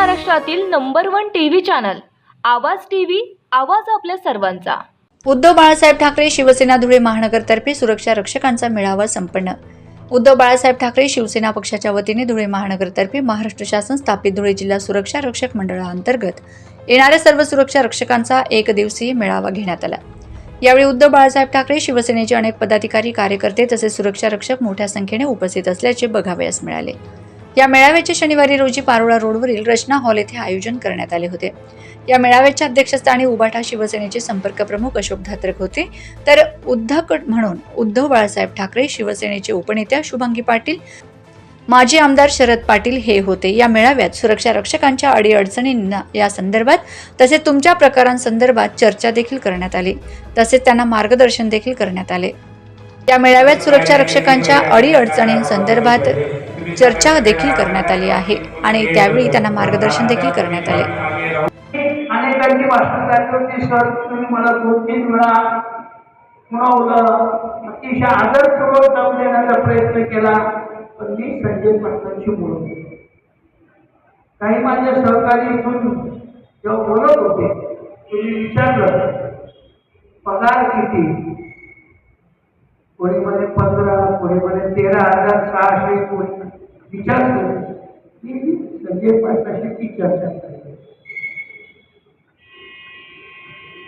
महाराष्ट्रातील number one TV channel Awaaz TV आवाज आपल्या सर्वांचा. उद्धव बाळासाहेब ठाकरे शिवसेना धुळे महानगरतर्फे सुरक्षा रक्षकांचा मेळावा संपन्न. उद्धव बाळासाहेब ठाकरे शिवसेना पक्षाच्या वतीने धुळे महानगरतर्फे महाराष्ट्र शासन स्थापित धुळे जिल्हा सुरक्षा रक्षक मंडळाअंतर्गत येणाऱ्या सर्व सुरक्षा रक्षकांचा एक दिवसीय मेळावा घेण्यात आला. यावेळी उद्धव बाळासाहेब ठाकरे शिवसेनेचे अनेक पदाधिकारी कार्यकर्ते तसेच सुरक्षा रक्षक मोठ्या संख्येने उपस्थित असल्याचे बघावयास मिळाले. या मेळाव्याचे शनिवारी रोजी पारोळा रोडवरील रचना हॉल येथे आयोजन करण्यात आले होते. या मेळाव्याच्या अध्यक्षस्थानी उबाठा शिवसेनेचे संपर्क प्रमुख अशोक धात्रक होते. तर उद्धकट म्हणून उद्धव बाळासाहेब ठाकरे शिवसेनेचे उपनेत्या शुभांगी पाटील माजी आमदार शरद पाटील हे होते. या मेळाव्यात सुरक्षा रक्षकांच्या अडीअडचणींना या संदर्भात तसेच तुमच्या प्रकारांसंदर्भात चर्चा देखील करण्यात आली. तसेच त्यांना मार्गदर्शन देखील करण्यात आले. या मेळाव्यात सुरक्षा रक्षकांच्या अडीअडचणींसंदर्भात चर्चा देखील करण्यात आली आहे आणि त्यावेळी त्यांना मार्गदर्शन देखील करण्यात आले. अनेकांची भाषण सर तुम्ही मला दोन तीन वेळा अतिशय आदरपूर्वक जाऊन देण्याचा प्रयत्न केला पण मी संजय पाटलांशी बोलत काही माझ्या सहकारी इथून जेव्हा बोलत होते तुम्ही विचारलं पगार किती? कोणी म्हणे पंधरा कोणी म्हणे तेरा हजार सहाशे कोणी विचारतो मी संजय पाटलाशी ती चर्चा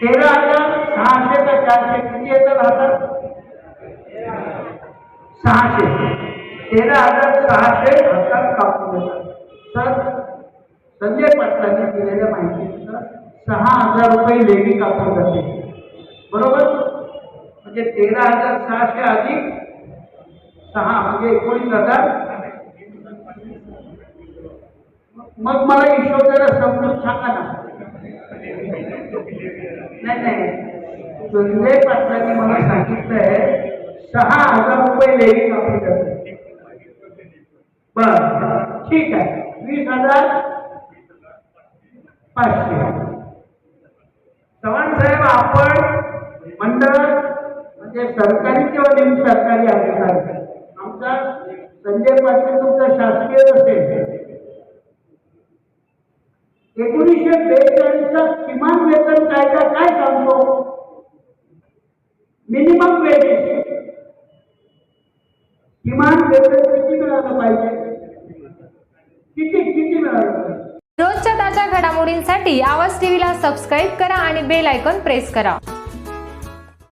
तेरा हजार सहाशे का चारशे? किती येतात हातात सहाशे. तेरा हजार सहाशे हातात कापून येतात तर संजय पाटलांनी दिलेल्या माहितीनुसार सहा हजार रुपये लेवी कापून जाते. बरोबर? म्हणजे तेरा हजार सहाशे अधिक सहा म्हणजे एकोणीस हजार मग मला हिशोब जरा समजून सांगा ना. नाही नाही. संजय पाटलांनी मला सांगितलंय सहा हजार रुपये लेवी कापली करते बर ठीक आहे. वीस हजार पाचशे. चव्हाण साहेब आपण मंडळ म्हणजे सरकारी किंवा निम सरकारी अधिकारी आमचा संजय पाटील तुमचा शासकीय असेल. एकोणीसशे बेचाळीसचा किमान वेतन कायदा काय सांगतो? मिनिमम वेजेस किमान वेतन किती मिळालं पाहिजे? किती किती मिळालं पाहिजे? रोजच्या ताज्या घडामोडींसाठी आवाज टीव्हीला सबस्क्राईब करा आणि बेल आयकॉन प्रेस करा.